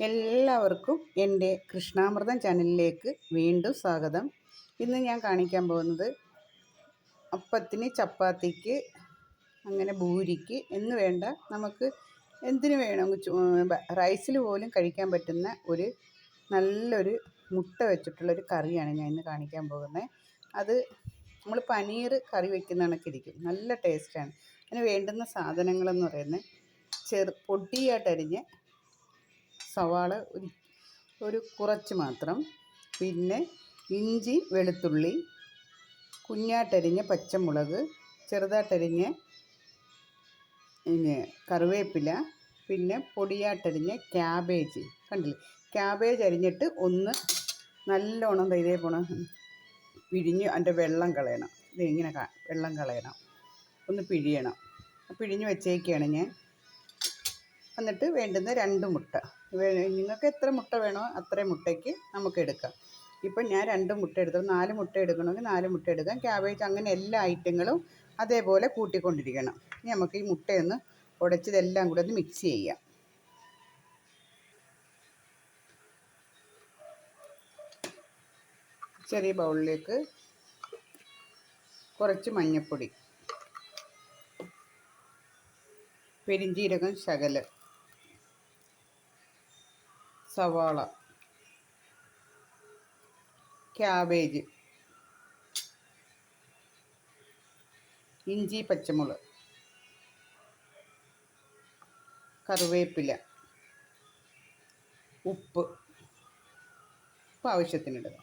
എല്ലാവർക്കും എന്റെ കൃഷ്ണാമൃതം ചാനലിലേക്ക് വീണ്ടും സ്വാഗതം. ഇന്ന് ഞാൻ കാണിക്കാൻ പോകുന്നത് അപ്പത്തിന് ചപ്പാത്തിക്ക് അങ്ങനെ ഭൂരിക്ക് എന്ന് വേണ്ട നമുക്ക് എന്തിനു വേണം? റൈസിൽ പോലും കഴിക്കാൻ പറ്റുന്ന ഒരു നല്ലൊരു മുട്ട വെച്ചിട്ടുള്ളൊരു കറിയാണ് ഞാൻ ഇന്ന് കാണിക്കാൻ പോകുന്നത് അത് നമ്മൾ പനീർ കറി വെക്കുന്ന കണക്കിരിക്കും. നല്ല ടേസ്റ്റാണ്. അതിന് വേണ്ടുന്ന സാധനങ്ങളെന്ന് പറയുന്നത് ചെറു പൊടിയായിട്ടരിഞ്ഞ് സവാള ഒരു ഒരു കുറച്ച് മാത്രം. പിന്നെ ഇഞ്ചി വെളുത്തുള്ളി കുഞ്ഞാട്ടരിഞ്ഞ പച്ചമുളക് ചെറുതായിട്ടരിഞ്ഞ പിന്നെ കറിവേപ്പില പിന്നെ പൊടിയാട്ടരിഞ്ഞ ക്യാബേജ്. കണ്ടില്ലേ? ക്യാബേജ് അരിഞ്ഞിട്ട് ഒന്ന് നല്ലോണം ഇതേ പോണം പിഴിഞ്ഞ് അതിന്റെ വെള്ളം കളയണം. ഇത് ഇങ്ങനെ വെള്ളം കളയണം. ഒന്ന് പിഴിയണം. പിഴിഞ്ഞ് വെച്ചേക്കാണ് ഞാൻ. എന്നിട്ട് വേണ്ടുന്ന രണ്ട് മുട്ട. നിങ്ങൾക്ക് എത്ര മുട്ട വേണോ അത്രയും മുട്ടയ്ക്ക് നമുക്ക് എടുക്കാം. ഇപ്പം ഞാൻ രണ്ട് മുട്ട എടുത്തു. നാല് മുട്ട എടുക്കണമെങ്കിൽ നാല് മുട്ട എടുക്കാം. ക്യാബേജ് അങ്ങനെ എല്ലാ ഐറ്റങ്ങളും അതേപോലെ കൂട്ടിക്കൊണ്ടിരിക്കണം. ഇനി നമുക്ക് ഈ മുട്ടയൊന്ന് ഉടച്ചതെല്ലാം കൂടെ ഒന്ന് മിക്സ് ചെയ്യാം. ചെറിയ ബൗളിലേക്ക് കുറച്ച് മഞ്ഞൾപ്പൊടി പെരിഞ്ചീരകം ശകലം. സവാള ക്യാബേജ് ഇഞ്ചി പച്ചമുളക് കറിവേപ്പില ഉപ്പ് ഉപ്പ് ആവശ്യത്തിനിടുക.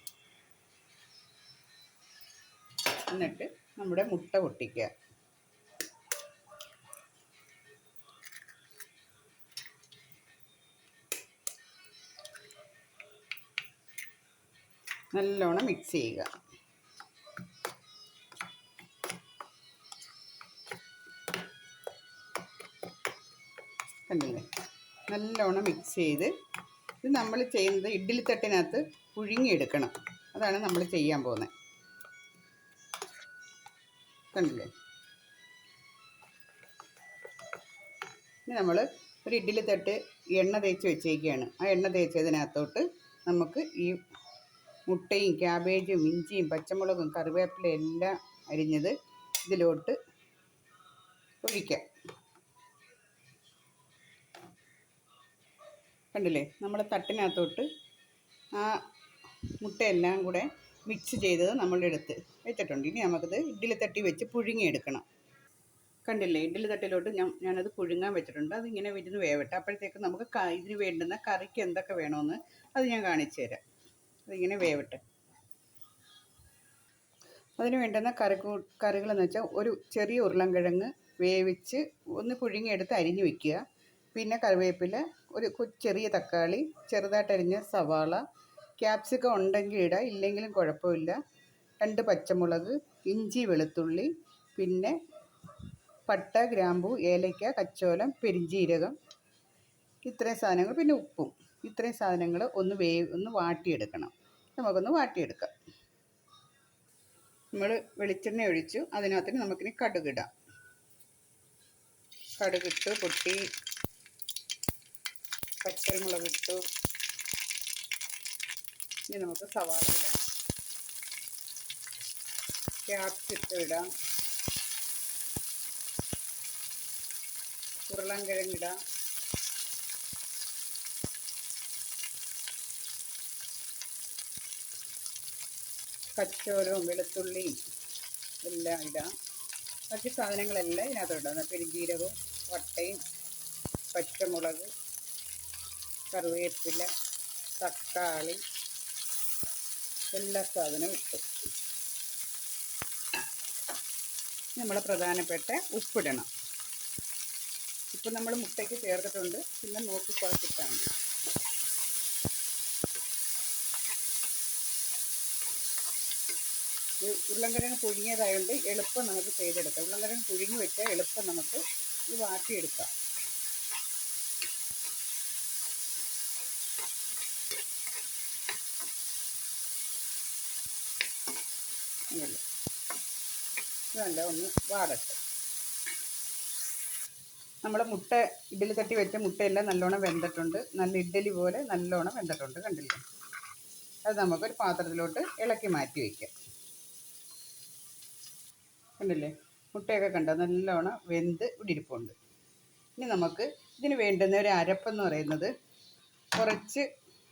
എന്നിട്ട് നമ്മുടെ മുട്ട പൊട്ടിക്കുക. നല്ലോണം മിക്സ് ചെയ്യുക. കണ്ടില്ലേ? നല്ലോണം മിക്സ് ചെയ്ത് ഇത് നമ്മൾ ചെയ്യുന്നത് ഇഡ്ഡലി തട്ടിനകത്ത് പുഴുങ്ങിയെടുക്കണം. അതാണ് നമ്മൾ ചെയ്യാൻ പോകുന്നത്. കണ്ടില്ലേ? ഇനി നമ്മൾ ഒരു ഇഡ്ഡലി തട്ട് എണ്ണ തേച്ച് വെച്ചേക്കുകയാണ് ആ എണ്ണ തേച്ചതിനകത്തോട്ട് നമുക്ക് ഈ മുട്ടയും ക്യാബേജും ഇഞ്ചിയും പച്ചമുളകും കറിവേപ്പിലയും എല്ലാം അരിഞ്ഞത് ഇതിലോട്ട് ഒഴിക്കാം. കണ്ടില്ലേ? നമ്മൾ തട്ടിനകത്തോട്ട് ആ മുട്ടയെല്ലാം കൂടെ മിക്സ് ചെയ്തത് നമ്മളെടുത്ത് വെച്ചിട്ടുണ്ട്. ഇനി നമുക്കത് ഇഡ്ഡലി തട്ടി വെച്ച് പുഴുങ്ങിയെടുക്കണം. കണ്ടില്ലേ? ഇഡ്ഡലി തട്ടിലോട്ട് ഞാൻ ഞാനത് പുഴുങ്ങാൻ വെച്ചിട്ടുണ്ട്. അതിങ്ങനെ വിരുന്ന് വേവട്ടെ. അപ്പോഴത്തേക്ക് നമുക്ക് ഇതിന് വേണ്ടുന്ന കറിക്ക് എന്തൊക്കെ വേണമെന്ന് അത് ഞാൻ കാണിച്ചു തരാം അതിങ്ങനെ വേവട്ടെ. അതിന് വേണ്ടുന്ന കറി കറികളെന്ന് വെച്ചാൽ ഒരു ചെറിയ ഉരുളൻകിഴങ്ങ് വേവിച്ച് ഒന്ന് പുഴുങ്ങിയെടുത്ത് അരിഞ്ഞു വെക്കുക. പിന്നെ കറിവേപ്പില ഒരു ചെറിയ തക്കാളി ചെറുതായിട്ടരിഞ്ഞ സവാള ക്യാപ്സിക്കം ഉണ്ടെങ്കിൽ ഇടാം ഇല്ലെങ്കിലും കുഴപ്പമില്ല. രണ്ട് പച്ചമുളക് ഇഞ്ചി വെളുത്തുള്ളി പിന്നെ പട്ട ഗ്രാമ്പു ഏലയ്ക്ക കച്ചോലം പെരിഞ്ചീരകം ഇത്രയും സാധനങ്ങൾ പിന്നെ ഉപ്പും. ഇത്രയും സാധനങ്ങൾ ഒന്ന് വേ ഒന്ന് വാട്ടിയെടുക്കണം. നമുക്കൊന്ന് വാട്ടിയെടുക്കാം. നമ്മൾ വെളിച്ചെണ്ണ ഒഴിച്ചു അതിനകത്തിന് നമുക്കിനി കടുകിടാം. കടുകിട്ട് പൊട്ടി പച്ചമുളക് ഇട്ടു ഇനി നമുക്ക് സവാള ഇടാം. ക്യാപ്സിക്കം ഇടാം. ഉരുളൻകിഴങ്ങിടാം കച്ചോരവും വെളുത്തുള്ളിയും എല്ലാം ഇടാം. മറ്റ് സാധനങ്ങളെല്ലാം ഇതിനകത്ത് ഇടാം. പെരുംജീരകവും വട്ടയും പച്ചമുളക് കറിവേപ്പില തക്കാളി എല്ലാ സാധനവും ഇട്ടു നമ്മൾ പ്രധാനപ്പെട്ട ഉപ്പിടണം. ഇപ്പം നമ്മൾ മുട്ടയ്ക്ക് ചേർത്തിട്ടുണ്ട്. പിന്നെ നോക്കി കുഴച്ചിട്ടാൽ ഉരുളൻകിഴങ്ങ് പുഴുങ്ങിയതായതുകൊണ്ട് എളുപ്പം നമുക്ക് ചെയ്തെടുക്കാം. ഉരുളൻകിഴങ്ങ് പുഴുങ്ങി വെച്ചാൽ എളുപ്പം നമുക്ക് ഇത് വാട്ടിയെടുക്കാം. ഇതല്ല ഒന്ന് വാടട്ടെ. നമ്മൾ മുട്ട ഇഡ്ഡലി തട്ടി വെച്ച മുട്ടയെല്ലാം നല്ലോണം വെന്തിട്ടുണ്ട്. നല്ല ഇഡ്ഡലി പോലെ നല്ലോണം വെന്തിട്ടുണ്ട് കണ്ടില്ലേ? അത് നമുക്കൊരു പാത്രത്തിലോട്ട് ഇളക്കി മാറ്റി വയ്ക്കാം കണ്ടില്ലേ മുട്ടയൊക്കെ കണ്ടോ? നല്ലോണം വെന്ത് ഇവിടെ ഇരിപ്പുണ്ട്. ഇനി നമുക്ക് ഇതിന് വേണ്ടുന്ന ഒരു അരപ്പെന്ന് പറയുന്നത് കുറച്ച്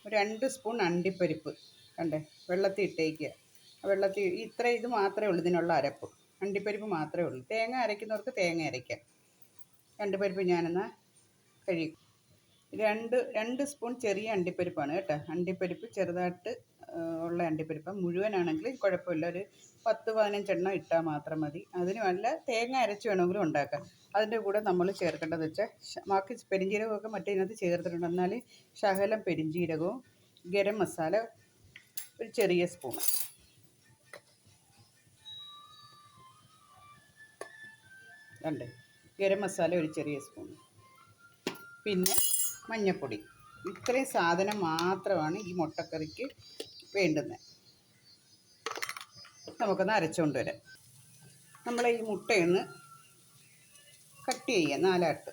രണ്ട് സ്പൂൺ അണ്ടിപ്പരിപ്പ് കണ്ടേ? വെള്ളത്തിൽ ഇട്ടേക്കുക വെള്ളത്തിൽ ഇത്ര ഇത് മാത്രമേ ഉള്ളൂ ഇതിനുള്ള അരപ്പ്. അണ്ടിപ്പരിപ്പ് മാത്രമേ ഉള്ളൂ. തേങ്ങ അരയ്ക്കുന്നവർക്ക് തേങ്ങ അരയ്ക്കാം. അണ്ടിപ്പരിപ്പ് ഞാനെന്നാൽ കഴിയും രണ്ട് രണ്ട് സ്പൂൺ ചെറിയ അണ്ടിപ്പരിപ്പാണ് കേട്ടോ. അണ്ടിപ്പരിപ്പ് ചെറുതായിട്ട് ഉള്ള അണ്ടിപ്പരിപ്പ്. മുഴുവനാണെങ്കിൽ കുഴപ്പമില്ല. ഒരു പത്ത് പതിനഞ്ചെണ്ണം ഇട്ടാൽ മാത്രം മതി. അതിന് നല്ല തേങ്ങ അരച്ച് വേണമെങ്കിലും ഉണ്ടാക്കാം. അതിന്റെ കൂടെ നമ്മൾ ചേർക്കേണ്ടത് വെച്ചാൽ ബാക്കി പെരിഞ്ജീരകമൊക്കെ മറ്റേ ഇതിനകത്ത് ചേർത്തിട്ടുണ്ട്. എന്നാൽ ശകലം പെരിഞ്ജീരകവും ഗരം മസാല ഒരു ചെറിയ സ്പൂൺ. രണ്ട്. ഗരം മസാല ഒരു ചെറിയ സ്പൂൺ. പിന്നെ മഞ്ഞൾപ്പൊടി ഇത്രയും സാധനം മാത്രമാണ് ഈ മുട്ടക്കറിക്ക് വേണ്ടുന്നത് നമുക്കൊന്ന് അരച്ചുകൊണ്ട് വരാം നമ്മൾ ഈ മുട്ടയൊന്ന് കട്ട് ചെയ്യുക നാലാട്ട്.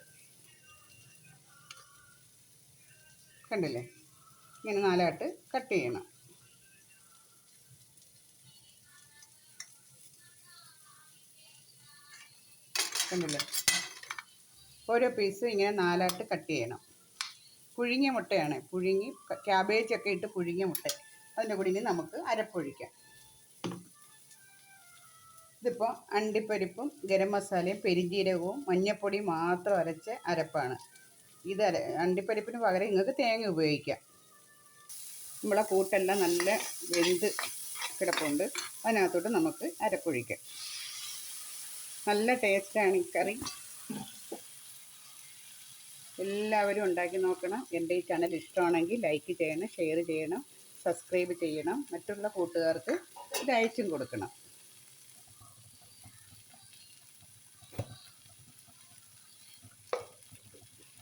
കണ്ടില്ലേ? ഇങ്ങനെ നാലാട്ട് കട്ട് ചെയ്യണം. കണ്ടില്ലേ? ഓരോ പീസും ഇങ്ങനെ നാലാട്ട് കട്ട് ചെയ്യണം. പുഴുങ്ങിയ മുട്ടയാണ്. പുഴുങ്ങി ക്യാബേജ് ഒക്കെ ഇട്ട് പുഴുങ്ങിയ മുട്ട. അതിന്റെ കൂടെ ഇനി നമുക്ക് അരപ്പൊഴിക്കാം. ഇതിപ്പോൾ അണ്ടിപ്പരിപ്പും ഗരം മസാലയും പെരിഞ്ജീരകവും മഞ്ഞൾപ്പൊടിയും മാത്രം അരച്ച അരപ്പാണ്. ഇത് അര അണ്ടിപ്പരിപ്പിന് പകരം നിങ്ങൾക്ക് തേങ്ങ ഉപയോഗിക്കാം. നമ്മളെ കൂട്ടെല്ലാം നല്ല വെന്ത് കിടപ്പുണ്ട്. അതിനകത്തോട്ട് നമുക്ക് അരപ്പൊഴിക്കാം. നല്ല ടേസ്റ്റാണ് ഈ കറി. എല്ലാവരും ഉണ്ടാക്കി നോക്കണം. എന്റെ ഈ ചാനൽ ഇഷ്ടമാണെങ്കിൽ ലൈക്ക് ചെയ്യണം ഷെയർ ചെയ്യണം സബ്സ്ക്രൈബ് ചെയ്യണം. മറ്റുള്ള കൂട്ടുകാർക്ക് ഇത് അയച്ചും കൊടുക്കണം.